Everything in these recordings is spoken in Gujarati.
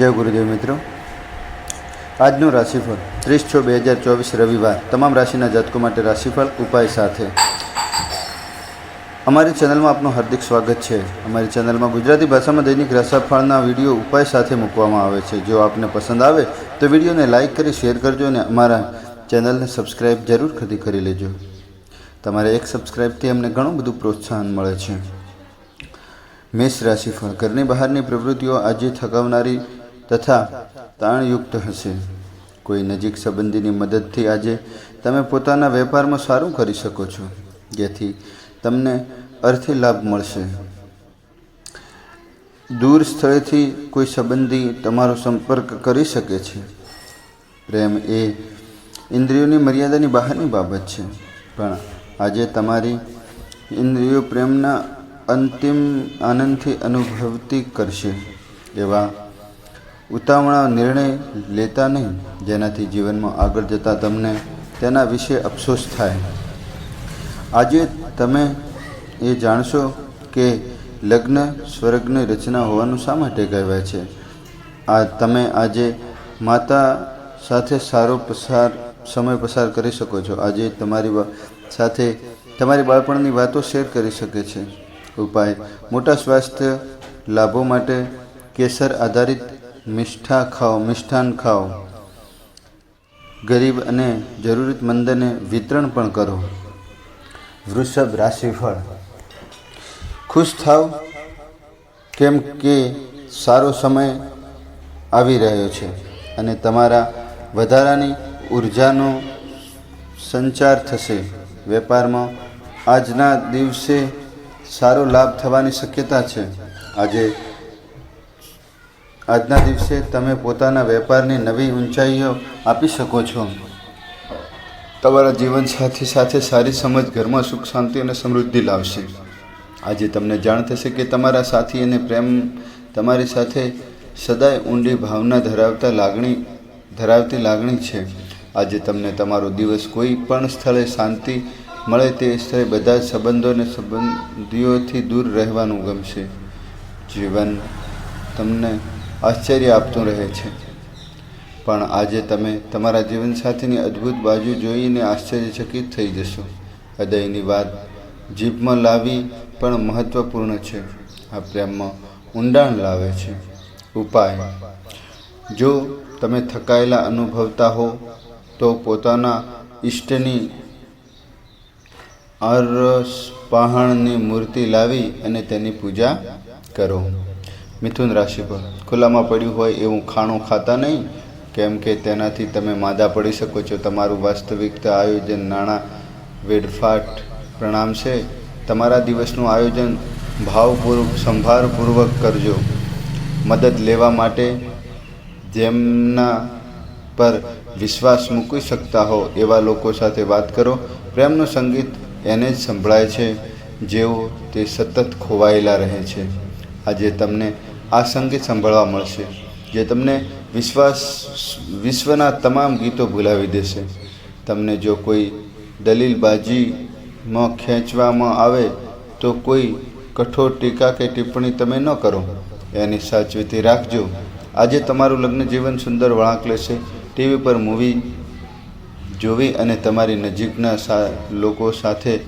જય ગુરુદેવ મિત્રો. આજનું રાશિફળ, ત્રીસ છ બે હજાર ચોવીસ રવિવાર. તમામ રાશિના જાતકો માટે રાશિફળ ઉપાય સાથે. અમારી ચેનલમાં આપનું હાર્દિક સ્વાગત છે. અમારી ચેનલમાં ગુજરાતી ભાષામાં દૈનિક રાશિફળના વીડિયો ઉપાય સાથે મૂકવામાં આવે છે. જો આપને પસંદ આવે, તો વિડીયોને લાઇક કરી, શેર કરજો અને અમારા ચેનલને સબસ્ક્રાઈબ જરૂર ખરીદી કરી લેજો. તમારે એક સબસ્ક્રાઈબથી અમને ઘણું બધું પ્રોત્સાહન મળે છે. મેષ રાશિફળ, ઘરની બહારની પ્રવૃત્તિઓ આજે થકાવનારી તથા તાણયુક્ત હશે. કોઈ નજીક સંબંધીની મદદથી આજે તમે પોતાના વેપારમાં સારું કરી શકો છો, જેથી તમને અર્થી લાભ મળશે. દૂર સ્થળેથી કોઈ સંબંધી તમારો સંપર્ક કરી શકે છે. પ્રેમ એ ઇન્દ્રિયોની મર્યાદાની બહારની બાબત છે, પણ આજે તમારી ઇન્દ્રિયો પ્રેમના અંતિમ આનંદથી અનુભવતી કરશે, એવા ઉતાવળા નિર્ણય લેતા નહીં, જેનાથી જીવનમાં આગળ જતાં તમને તેના વિશે અફસોસ થાય. આજે તમે એ જાણશો કે લગ્ન સ્વર્ગની રચના હોવાનું શા માટે કહેવાય છે? આ તમે આજે માતા સાથે સારો પસાર, સમય પસાર કરી શકો છો. આજે તમારી સાથે તમારી બાળપણની વાતો શેર કરી શકે છે. ઉપાય, મોટા સ્વાસ્થ્ય લાભો માટે કેસર આધારિત મિષ્ઠા ખાઓ, મિષ્ઠાન ખાઓ. ગરીબ અને જરૂરતમંદને વિતરણ પણ કરો. વૃષભ રાશિફળ. ખુશ થાવ કેમ કે સારો સમય આવી રહ્યો છે અને તમારા વધારાની ઉર્જાનો સંચાર થશે. વેપારમાં આજના દિવસે સારો લાભ થવાની શક્યતા છે. આજે આજના દિવસે તમે પોતાના વેપારની નવી ઊંચાઈઓ આપી શકો છો. તમારા જીવનસાથી સાથે સારી સમજ, ઘરમાં સુખ, શાંતિ અને સમૃદ્ધિ લાવશે. આજે તમને જાણ થશે કે તમારા સાથી અને પ્રેમ તમારી સાથે સદાય ઊંડી ભાવના ધરાવતા લાગણી, ધરાવતી લાગણી છે. આજે તમને તમારો દિવસ કોઈ પણ સ્થળે શાંતિ મળે તે સ્થળે બધા જ સંબંધો અને સંબંધીઓથી દૂર રહેવાનું ગમશે. જીવન તમને આશ્ચર્ય આપતું રહે છે. પણ આજે તમે તમારા જીવનસાથીની અદ્ભુત બાજુ જોઈને આશ્ચર્યચકિત થઈ જશો. હૃદયની વાત જીભમાં લાવી પણ મહત્વપૂર્ણ છે. આ પ્રેમમાં ઊંડાણ લાવે છે. ઉપાય. જો તમે થકાયેલા અનુભવતા હો, તો પોતાના ઈષ્ટની અરસ પહાણની મૂર્તિ લાવી અને તેની પૂજા કરો. મિથુન રાશિ પર. ખુલ્લામાં પડ્યું હોય એવું ખાણું ખાતા નહીં, કેમ કે તેનાથી તમે માદા પડી શકો છો. તમારું વાસ્તવિકતા આયોજન નાણાં વેડફાટ પ્રણામ છે. તમારા દિવસનું આયોજન ભાવપૂર્વક, સંભારપૂર્વક કરજો. મદદ લેવા માટે જેમના પર વિશ્વાસ મૂકી શકતા હો, એવા લોકો સાથે વાત કરો. પ્રેમનું સંગીત એને જ સંભળાય છે, જેઓ તે સતત ખોવાયેલા રહે છે. આજે તમને આ સંગીત સાંભળવા મળશે, જે તમને વિશ્વાસ, વિશ્વના તમામ ગીતો ભૂલાવી દેશે. તમને જો કોઈ દલીલબાજીમાં ખેંચવામાં આવે, તો કોઈ કઠોર ટીકા કે ટિપ્પણી તમે ન કરો. એની સાચવીથી રાખજો. આજે તમારું લગ્ન જીવન સુંદર વળાંક લેશે. ટીવી પર મૂવી જોવી અને તમારી નજીકના સા, લોકો સાથે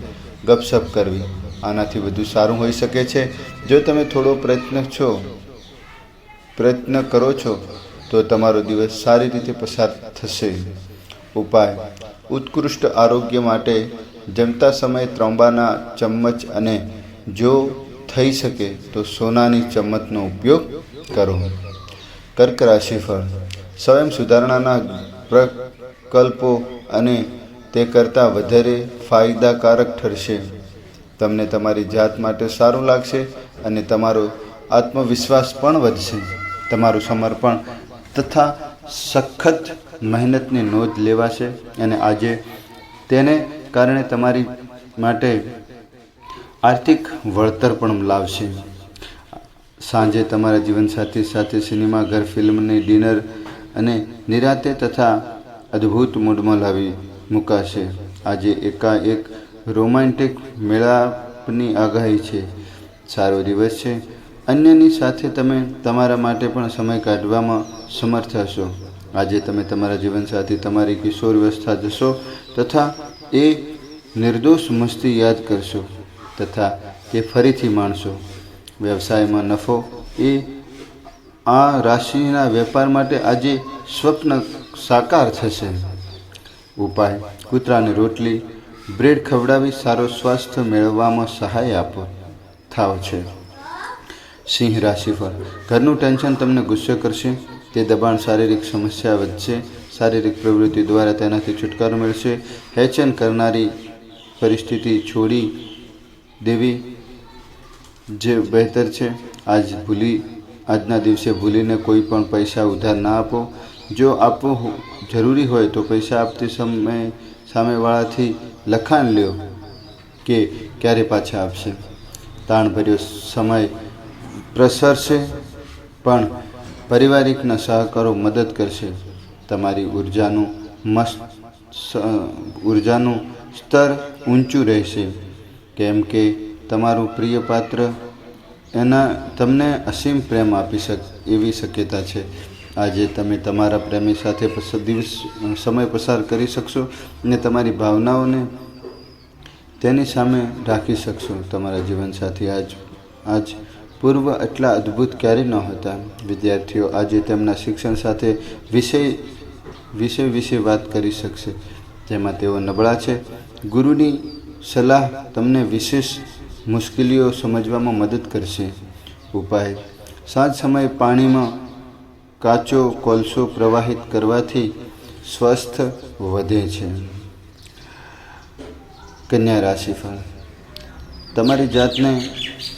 ગપસપ કરવી. આનાથી વધુ સારું હોઈ શકે છે. જો તમે થોડો પ્રયત્ન છો પ્રયત્ન કરો છો, તો તમારો દિવસ સારી રીતે પસાર થશે. ઉપાય. ઉત્કૃષ્ટ આરોગ્ય માટે જમતા સમયે ત્રંબાના ચમચ અને જો થઈ શકે તો સોનાની ચમચનો ઉપયોગ કરો. કર્ક રાશિફળ. સ્વયં સુધારણાના પ્રકલ્પો અને તે કરતાં વધારે ફાયદાકારક ઠરશે. તમને તમારી જાત માટે સારું લાગશે અને તમારો આત્મવિશ્વાસ પણ વધશે. તમારું સમર્પણ તથા સખત મહેનતની નોંધ લેવાશે અને આજે તેને કારણે તમારી માટે આર્થિક વળતર પણ લાવશે. સાંજે તમારા જીવનસાથી સાથે સિનેમા, ઘર, ફિલ્મની ડિનર અને નિરાતે તથા અદ્ભુત મૂડમાં લાવી મુકાશે. આજે એકાએક રોમાન્ટિક મેળાપની આગાહી છે. સારો દિવસ છે. અન્યની સાથે તમે તમારા માટે પણ સમય કાઢવામાં સમર્થ હશો. આજે તમે તમારા જીવનસાથી તમારી કિશોરવસ્થા જશો તથા એ નિર્દોષ મસ્તી યાદ કરશો તથા તે ફરીથી માણશો. વ્યવસાયમાં નફો એ આ રાશિના વેપાર માટે આજે સ્વપ્ન સાકાર થશે. ઉપાય, કૂતરાને રોટલી, બ્રેડ ખવડાવી સારો સ્વાસ્થ્ય મેળવવામાં સહાય આપો. થાવ છે. સિંહ રાશિફળ ઘરનું ટેન્શન તમને ગુસ્સે કરશે, તે દબાણ શારીરિક સમસ્યા વધશે, શારીરિક પ્રવૃત્તિ દ્વારા તેનાથી છુટકારો મળશે. હેચન કરનારી પરિસ્થિતિ છોડી દેવી જે બહેતર છે. આજ ભૂલી, આજના દિવસે ભૂલીને કોઈ પણ પૈસા ઉધાર ના આપો. જો આપવો જરૂરી હોય તો પૈસા આપતી સમયે સામેવાળાથી લખાણ લ્યો કે ક્યારે પાછા આપશે. તાણભર્યો સમય પ્રસરશે પણ પારિવારિકના સહકારો મદદ કરશે. તમારી ઉર્જાનું મસ્ત ઉર્જાનું સ્તર ઊંચું રહેશે. કેમ કે તમારું પ્રિય પાત્ર એના તમને અસીમ પ્રેમ આપી શક, એવી શક્યતા છે. આજે તમે તમારા પ્રેમી સાથે દિવસ સમય પસાર કરી શકશો અને તમારી ભાવનાઓને તેની સામે રાખી શકશો. તમારા જીવનસાથી આજ આજ પૂર્વ એટલા અદ્ભુત ક્યારે ન હતા. વિદ્યાર્થીઓ આજે તેમના શિક્ષણ સાથે વિષય વિષય વિશે વાત કરી શકશે. જેમાં તેઓ નબળા છે. ગુરુની સલાહ તમને વિશેષ મુશ્કેલીઓ સમજવામાં મદદ કરશે. ઉપાય. સાંજ સમયે પાણીમાં કાચો કોલસો પ્રવાહિત કરવાથી સ્વસ્થ વધે છે. કન્યા રાશિફળ. તમારી જાતને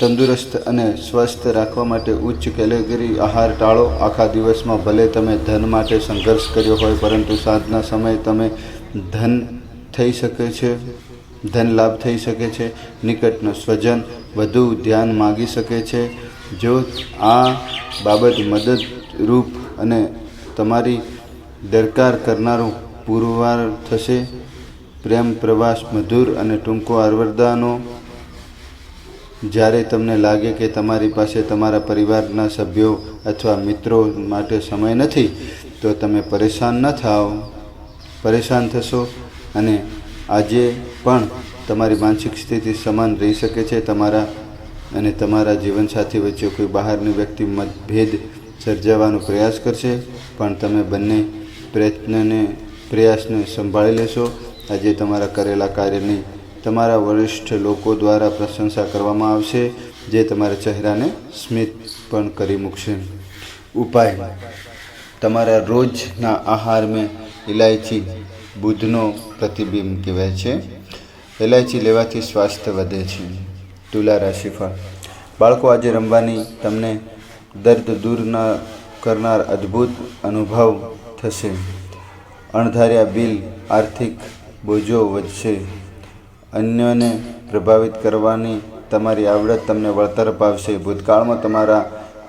તંદુરસ્ત અને સ્વસ્થ રાખવા માટે ઉચ્ચ કેલેગરી આહાર ટાળો. આખા દિવસમાં ભલે તમે ધન માટે સંઘર્ષ કર્યો હોય, પરંતુ સાંજના સમયે તમે ધન થઈ શકે છે, ધન લાભ થઈ શકે છે, નિકટનો સ્વજન વધુ ધ્યાન માગી શકે છે. જો આ બાબત મદદરૂપ અને તમારી દરકાર કરનારું પુરવાર થશે, પ્રેમ, પ્રવાસ, મધુર અને ટૂંકો આરવરદાનો જ્યારે તમને લાગે કે તમારી પાસે તમારા પરિવારના સભ્યો અથવા મિત્રો માટે સમય નથી, તો તમે પરેશાન ન થાઓ. પરેશાન થશો અને આજે પણ તમારી માનસિક સ્થિતિ સમાન રહી શકે છે. તમારા અને તમારા જીવનસાથી વચ્ચે કોઈ બહારની વ્યક્તિ મતભેદ સર્જાવવાનો પ્રયાસ કરશે, પણ તમે બંને પ્રયત્નને, પ્રયાસને સંભાળી લેશો. આજે તમારા કરેલા કાર્યની તમારા વરિષ્ઠ લોકો દ્વારા પ્રશંસા કરવામાં આવશે, જે તમારા ચહેરાને સ્મિત પણ કરી મૂકશે. ઉપાય. તમારા રોજના આહારમાં ઇલાયચી બુધનો પ્રતિબિંબ કહેવાય છે. ઇલાયચી લેવાથી સ્વાસ્થ્ય વધે છે. તુલા રાશિફળ. બાળકો, આજે રમવાની તમને દર્દ દૂર ન કરનાર અદ્ભુત અનુભવ થશે. અણધાર્યા બિલ, આર્થિક બોજો વધશે. અન્યોને પ્રભાવિત કરવાની તમારી આવડત તમને વળતર અપાવશે. ભૂતકાળમાં તમારા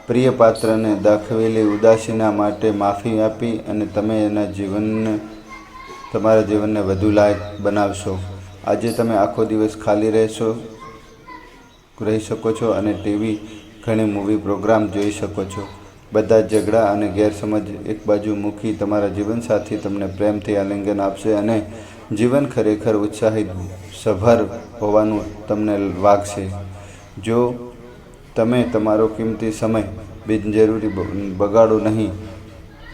પ્રિય પાત્રને દાખવેલી ઉદાસીના માટે માફી આપી અને તમે એના જીવનને, તમારા જીવનને વધુ લાયક બનાવશો. આજે તમે આખો દિવસ ખાલી રહેશો, રહી શકો છો અને ટીવી, ઘણી મૂવી પ્રોગ્રામ જોઈ શકો છો. બધા ઝઘડા અને ગેરસમજ એક બાજુ મૂકી તમારા જીવનસાથી તમને પ્રેમથી આલિંગન આપશે અને જીવન ખરેખર ઉત્સાહિત સભર હોવાનું તમને વાગશે જો તમે તમારો કિંમતી સમય બિનજરૂરી બગાડો નહીં,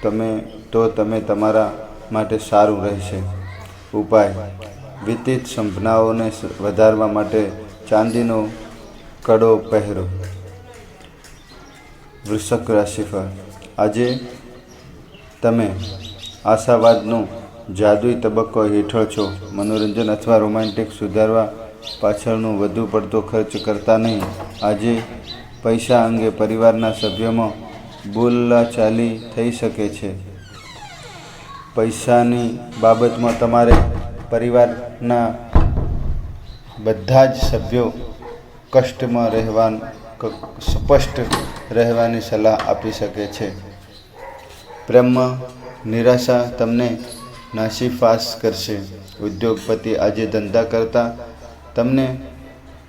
તમે, તો તમે તમારા માટે સારું રહેશે. ઉપાય વિતિત સંભાવનાઓને વધારવા માટે ચાંદીનો કડો પહેરો. વૃષક રાશિફળ. આજે તમે આશાવાદનો જાદુઈ તબક્કો હેઠળ છો. મનોરંજન અથવા રોમાન્ટિક સુધારવા પાછળનો વધુ પડતો ખર્ચ કરતા નહીં. આજે પૈસા અંગે પરિવારના સભ્યોમાં બોલાચાલી થઈ શકે છે. પૈસાની બાબતમાં તમારે પરિવારના બધા જ સભ્યો કષ્ટમાં રહેવા સ્પષ્ટ રહેવાની સલાહ આપી શકે છે. પ્રેમમાં નિરાશા તમને નાસીફાસ કરશે. ઉદ્યોગપતિ આજે ધંધા કરતા તમને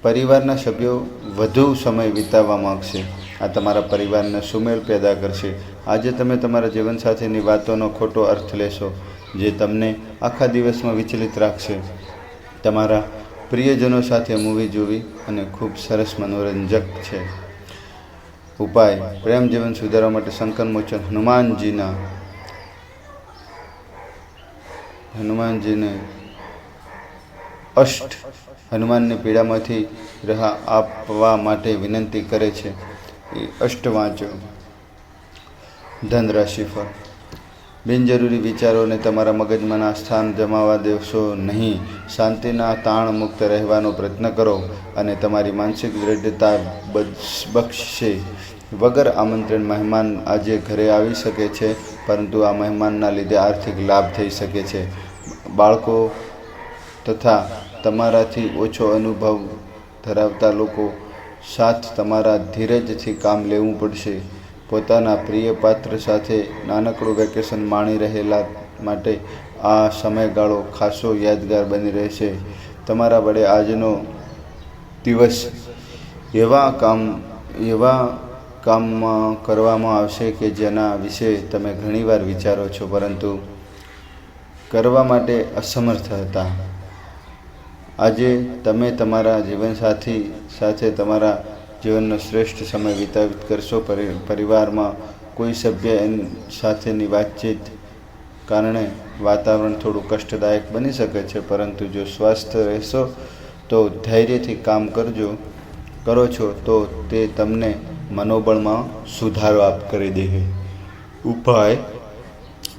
પરિવારના સભ્યો વધુ સમય વિતાવવા માગશે. આ તમારા પરિવારને સુમેળ પેદા કરશે. આજે તમે તમારા જીવનસાથીની વાતોનો ખોટો અર્થ લેશો, જે તમને આખા દિવસમાં વિચલિત રાખશે. તમારા પ્રિયજનો સાથે મૂવી જોવી અને ખૂબ સરસ મનોરંજક છે. ઉપાય, પ્રેમ જીવન સુધારવા માટે શંકર મોચન હનુમાનજીના હનુમાનજીને અષ્ટ હનુમાનની પીડામાંથી રાહ આપવા માટે વિનંતી કરે છે. એ અષ્ટ વાંચો ધનરાશિ રાશિફળ બિનજરૂરી વિચારોને તમારા મગજમાં સ્થાન જમાવા દેશો નહીં. શાંતિના તાણ મુક્ત રહેવાનો પ્રયત્ન કરો અને તમારી માનસિક બક્ષ- બક્ષશે. વગર આમંત્રણ મહેમાન આજે ઘરે આવી શકે છે. પરંતુ આ મહેમાનના લીધે આર્થિક લાભ થઈ શકે છે. બાળકો તથા તમારાથી ઓછો અનુભવ ધરાવતા લોકો સાથ તમારા ધીરજથી કામ લેવું પડશે. પોતાના પ્રિય પાત્ર સાથે નાનકડું વેકેશન માણી રહેલા માટે આ સમયગાળો ખાસો યાદગાર બની રહેશે. તમારા વડે આજનો દિવસ એવા કામ, એવા કામમાં કરવામાં આવશે કે જેના વિશે તમે ઘણીવાર વિચારો છો, પરંતુ કરવા માટે અસમર્થ હતા. આજે તમે તમારા જીવનસાથી સાથે તમારા જીવનનો શ્રેષ્ઠ સમય વિતાવિત કરશો. પરી, પરિવારમાં કોઈ સભ્ય સાથેની વાતચીત કારણે વાતાવરણ થોડું કષ્ટદાયક બની શકે છે, પરંતુ જો સ્વસ્થ રહેશો, તો ધૈર્યથી કામ કરજો, કરો છો, તો તે તમને મનોબળમાં સુધારો આપ કરી દે ઉપાય,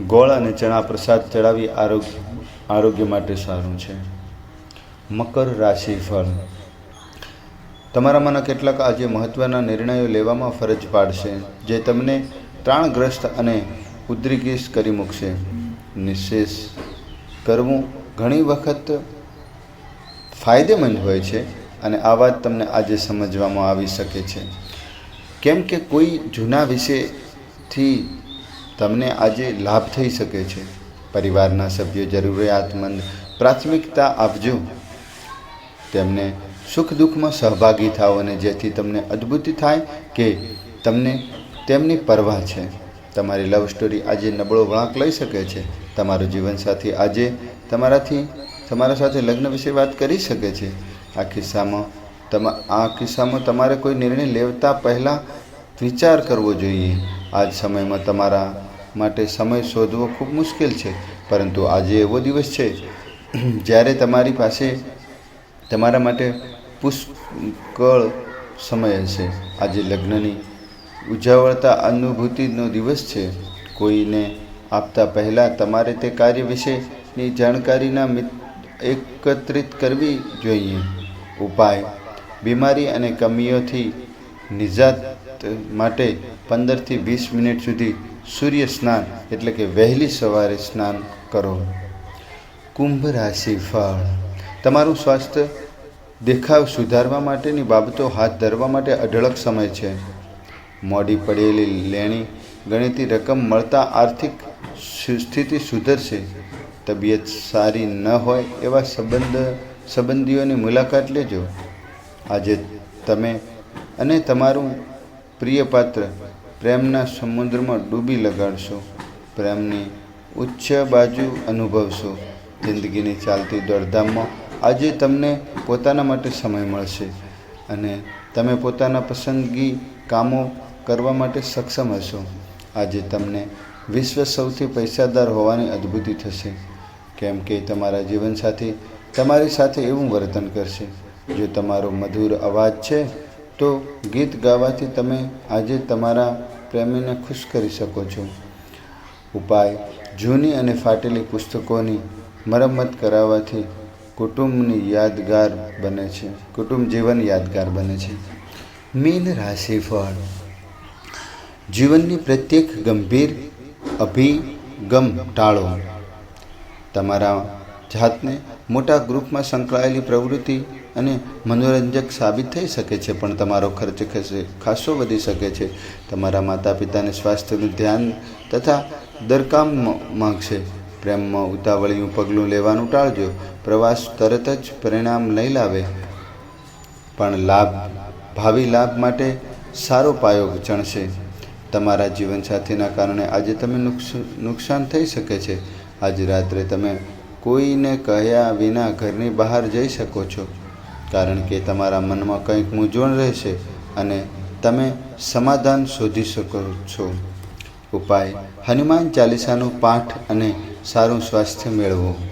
ગોળ અને ચણા પ્રસાદ ચડાવી આરોગ્ય આરોગ્ય માટે સારું છે. મકર રાશિ ફળ. તમારામાંના કેટલાક આજે મહત્ત્વના નિર્ણયો લેવામાં ફરજ પાડશે, જે તમને ત્રાણગ્રસ્ત અને ઉદ્રિકીસ કરી મૂકશે. નિશેષ, કરવું ઘણી વખત ફાયદેમંદ હોય છે અને આ વાત તમને આજે સમજવામાં આવી શકે છે. કેમ કે કોઈ જૂના વિશેથી તમને આજે લાભ થઈ શકે છે. પરિવારના સભ્યો જરૂરિયાતમંદ પ્રાથમિકતા આપજો. તેમને સુખ દુઃખમાં સહભાગી થાઓ અને જેથી તમને અદ્ભુત થાય કે તમને તેમની પરવા છે. તમારી લવ સ્ટોરી આજે નબળો વળાંક લઈ શકે છે. તમારું જીવનસાથી આજે તમારાથી, તમારા સાથે લગ્ન વિશે વાત કરી શકે છે. આ કિસ્સામાં તમા, આ કિસ્સામાં તમારે કોઈ નિર્ણય લેતા પહેલાં વિચાર કરવો જોઈએ. આ જ સમયમાં તમારા માટે સમય શોધવો ખૂબ મુશ્કેલ છે, પરંતુ આજે એવો દિવસ છે, જ્યારે તમારી પાસે, તમારા માટે પુષ્કળ સમય હશે. આજે લગ્નની ઉજાવળતા અનુભૂતિનો દિવસ છે. કોઈને આપતા પહેલાં તમારે તે કાર્ય વિશેની જાણકારીના એકત્રિત કરવી જોઈએ. ઉપાય બીમારી અને કમીઓથી નિજાત માટે પંદરથી વીસ મિનિટ સુધી સૂર્ય સ્નાન, એટલે કે વહેલી સવારે સ્નાન કરો. કુંભ રાશિ ફળ. તમારું સ્વાસ્થ્ય દેખાવ સુધારવા માટેની બાબતો હાથ ધરવા માટે અઢળક સમય છે. મોડી પડેલી લેણી ગણિતી રકમ મળતા આર્થિક સ્થિતિ સુધરશે. તબિયત સારી ન હોય એવા સંબંધ, સંબંધીઓની મુલાકાત લેજો. આજે તમે અને તમારું પ્રિય પાત્ર પ્રેમના સમુદ્રમાં ડૂબી લગાડશો, પ્રેમની ઉચ્ચ બાજુ અનુભવશો. જિંદગીની ચાલતી દોડધામમાં આજે તમને પોતાના માટે સમય મળશે અને તમે પોતાના પસંદગી કામો કરવા માટે સક્ષમ હશો. આજે તમને વિશ્વ સૌથી પૈસાદાર હોવાની અદ્ભુતિ થશે. કેમ કે તમારા જીવનસાથી તમારી સાથે એવું વર્તન કરશે. જો તમારો મધુર અવાજ છે, તો ગીત ગાવાથી તમે આજે તમારા પ્રેમીને ખુશ કરી શકો છો. ઉપાય, જૂની અને ફાટેલી પુસ્તકોની મરમ્મત કરાવવાથી કુટુંબની યાદગાર બને છે, કુટુંબ જીવન યાદગાર બને છે. મીન રાશિફળ જીવનની પ્રત્યેક ગંભીર અભિગમ ટાળો. તમારા જાતને મોટા ગ્રુપમાં સંકળાયેલી પ્રવૃત્તિ અને મનોરંજક સાબિત થઈ શકે છે, પણ તમારો ખર્ચ ખસે વધી શકે છે. તમારા માતા પિતાને સ્વાસ્થ્યનું ધ્યાન તથા દરકામ માગશે. પ્રેમમાં ઉતાવળિયું પગલું લેવાનું ટાળજો. પ્રવાસ તરત જ પરિણામ નહીં લાવે. પણ લાભ, ભાવિ લાભ માટે સારો પાયો ચણશે તમારા જીવનસાથીના કારણે આજે તમે નુકસાન થઈ શકે છે. આજે રાત્રે તમે કોઈને કહ્યા વિના ઘરની બહાર જઈ શકો છો. કારણ કે તમારા મનમાં કંઈક મૂંઝવણ રહેશે અને તમે સમાધાન શોધી શકો છો. ઉપાય, હનુમાન ચાલીસાનો પાઠ અને સારું સ્વાસ્થ્ય મેળવો.